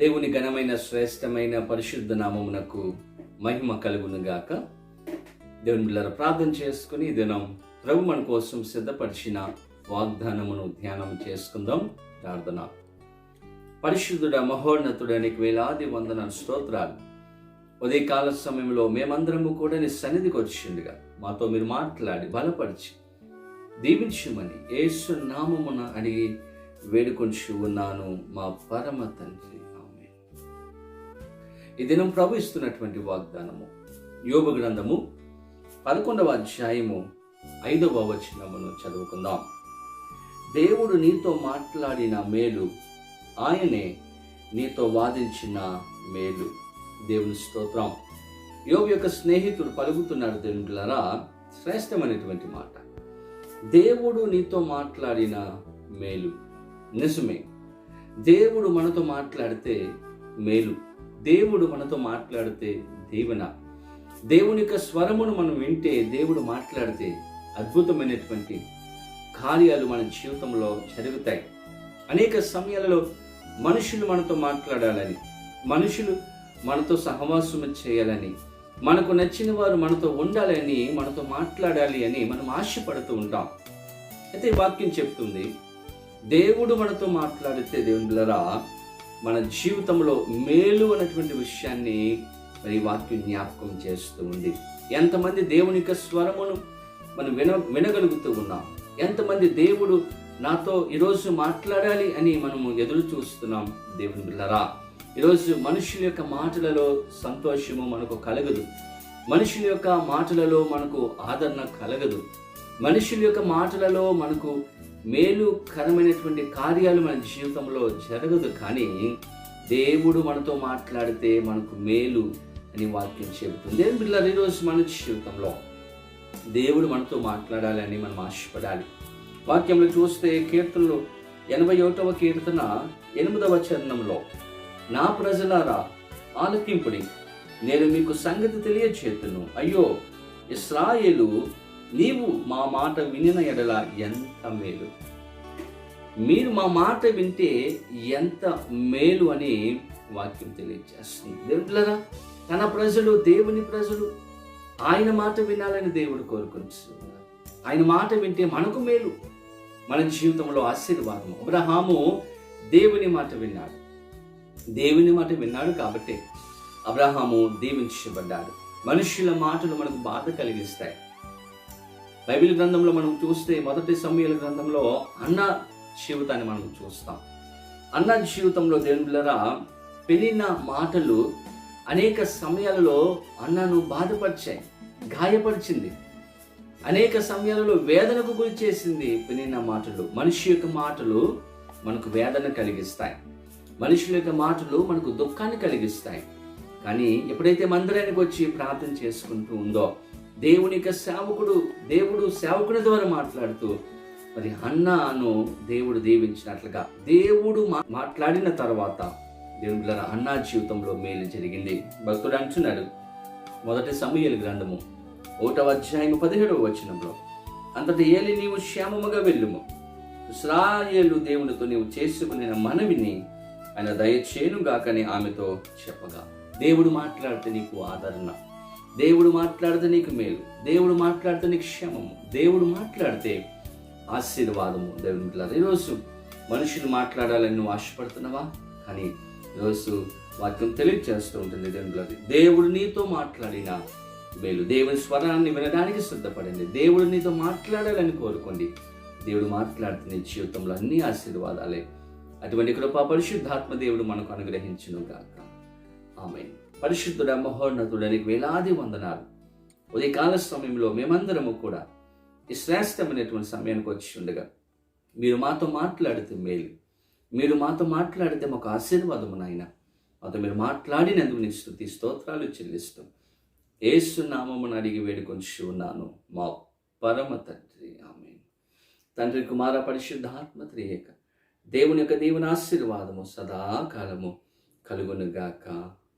దేవుని ఘనమైన శ్రేష్టమైన పరిశుద్ధ నామమునకు మహిమ కలుగునుగాక దేవుని బిళ్ళర ప్రార్థన చేసుకుని దినం ప్రభు మన కోసం సిద్ధపరిచిన వాగ్దానమును ధ్యానం చేసుకుందాం. ప్రార్థన. పరిశుద్ధుడ మహోన్నతుడానికి వేలాది వందన స్తోత్రాలు. ఉదయకాల సమయంలో మేమందరము కూడా నీ సన్నిధికి వచ్చిండగా. మాతో మీరు మాట్లాడి బలపరిచి దీవించమని ఏసు నామమున అడిగి వేడుకొంచు ఉన్నాను మా పరమ తండ్రి. ఈ దినం ప్రభు ఇస్తున్నటువంటి వాగ్దానము. యోగ గ్రంథము పదకొండవ అధ్యాయము ఐదవ వచనమును చదువుకుందాం. దేవుడు నీతో మాట్లాడిన మేలు ఆయనే నీతో వాదించిన మేలు. దేవుని స్తోత్రం. యోగు యొక్క స్నేహితుడు పలుకుతున్నాడు దేవుడులరా శ్రేష్టమైనటువంటి మాట. దేవుడు నీతో మాట్లాడిన మేలు. నిజమే. దేవుడు మనతో మాట్లాడితే మేలు. దేవుడు మనతో మాట్లాడితే దీవెన? దేవుని యొక్క స్వరమును మనం వింటే దేవుడు మాట్లాడితే అద్భుతమైనటువంటి కార్యాలు మన జీవితంలో జరుగుతాయి. అనేక సమయాలలో మనుషులు మనతో మాట్లాడాలని మనుషులు మనతో సహవాసం చేయాలని మనకు నచ్చిన వారు మనతో ఉండాలని మనతో మాట్లాడాలి అని మనం ఆశపడుతూ ఉంటాం. అయితే వాక్యం చెప్తుంది దేవుడు మనతో మాట్లాడితే దేవుడులరా మన జీవితంలో మేలు అనేటువంటి విషయాన్ని మరి వాక్యం జ్ఞాపకం చేస్తూ ఉంది. ఎంతమంది దేవుని యొక్క స్వరమును మనం విన వినగలుగుతూ ఉన్నాం. ఎంతమంది దేవుడు నాతో ఈరోజు మాట్లాడాలి అని మనము ఎదురు చూస్తున్నాం. దేవుని బిళ్ళరా ఈరోజు మనుషుల యొక్క మాటలలో సంతోషము మనకు కలగదు. మనుషుల యొక్క మాటలలో మనకు ఆదరణ కలగదు. మనుషుల యొక్క మాటలలో మనకు మేలుకరమైనటువంటి కార్యాలు మన జీవితంలో జరగదు కానీ దేవుడు మనతో మాట్లాడితే మనకు మేలు అని వాక్యం చెబుతుంది. దేవుని బిళ్ళ ఈరోజు మన జీవితంలో దేవుడు మనతో మాట్లాడాలని మనం ఆశపడాలి. వాక్యంలో చూస్తే కీర్తనలు ఎనభై ఒకటవ కీర్తన ఎనిమిదవ చరణంలో నా ప్రజలారా ఆలకింపుడి నేను మీకు సంగతి తెలియచేతును. అయ్యో ఇస్రాయేలు నీవు మా మాట వినిన ఎడల ఎంత మేలు? మీరు మా మాట వింటే ఎంత మేలు అని వాక్యం తెలియజేస్తుంది. దేవుడులరా తన ప్రజలు దేవుని ప్రజలు ఆయన మాట వినాలని దేవుడు కోరుకుంటున్నారు ఆయన మాట వింటే మనకు మేలు మన జీవితంలో ఆశీర్వాదం. అబ్రహాము దేవుని మాట విన్నాడు. దేవుని మాట విన్నాడు కాబట్టి అబ్రహాము దీవించబడ్డాడు. మనుషుల మాటలు మనకు బాధ కలిగిస్తాయి. బైబిల్ గ్రంథంలో మనం చూస్తే మొదటి సమయాల గ్రంథంలో అన్న జీవితాన్ని మనం చూస్తాం. అన్న జీవితంలో దేవుళ్ళరా పెళ్ళిన మాటలు అనేక సమయాలలో అన్నను బాధపరిచాయి గాయపరిచింది. అనేక సమయాలలో వేదనకు గురి చేసింది పెళ్ళిన మాటలు. మనిషి యొక్క మాటలు మనకు వేదన కలిగిస్తాయి. మనుషుల యొక్క మాటలు మనకు దుఃఖాన్ని కలిగిస్తాయి. కానీ ఎప్పుడైతే మందిరానికి వచ్చి ప్రార్థన చేసుకుంటూ ఉందో దేవుని యొక్క సేవకుడు దేవుడు సేవకుని ద్వారా మాట్లాడుతూ మరి అన్నాను దేవుడు దీవించినట్లుగా దేవుడు మాట్లాడిన తర్వాత దేవుడు అన్నా జీవితంలో మేలు జరిగింది. భక్తుడు అంటున్నాడు మొదటి సమయలు గ్రంథము ఒకటవ అధ్యాయం పదిహేడవ వచనంలో అంతటి ఏలి నీవు క్షేమముగా వెళ్ళుము. ఇస్రాయేలు దేవునితో నీవు చేసుకునే మనవిని ఆయన దయచేనుగాకని ఆమెతో చెప్పగా దేవుడు మాట్లాడితే నీకు ఆదరణ. దేవుడు మాట్లాడితే నీకు మేలు. దేవుడు మాట్లాడితే నీకు క్షేమము. దేవుడు మాట్లాడితే ఆశీర్వాదము. దేవుని బిడ్డలారా. ఈరోజు మనుషులు మాట్లాడాలని నువ్వు ఆశపడుతున్నావా? కానీ ఈరోజు వాక్యం తెలియజేస్తూ ఉంటుంది దేవుని దేవుడు నీతో మాట్లాడిన మేలు. దేవుని స్వరాన్ని వినడానికి సిద్ధపడండి. దేవుడు నీతో మాట్లాడాలని కోరుకోండి. దేవుడు మాట్లాడుతున్న జీవితంలో అన్ని ఆశీర్వాదాలే. అటువంటి కృపా పరిశుద్ధాత్మ దేవుడు మనకు అనుగ్రహించును గాక. ఆమె పరిశుద్ధుడ మహోన్నతుడానికి వేలాది వందనాలు. ఉదయకాల సమయంలో మేమందరము కూడా ఈ శ్రేష్టమైనటువంటి సమయానికి వచ్చి ఉండగా మీరు మాతో మాట్లాడితే మేలు. మీరు మాతో మాట్లాడితే మాకు ఆశీర్వాదము నాయన. మాతో మీరు మాట్లాడినందుకు నేను స్థుతి స్తోత్రాలు చెల్లిస్తాం. ఏసు నామమును అడిగి వేడుకొని ఉన్నాను మా పరమ తండ్రి. ఆమె తండ్రి కుమార పరిశుద్ధ ఆత్మత్రియేక దేవుని యొక్క దేవుని ఆశీర్వాదము సదాకాలము కలుగునుగాక.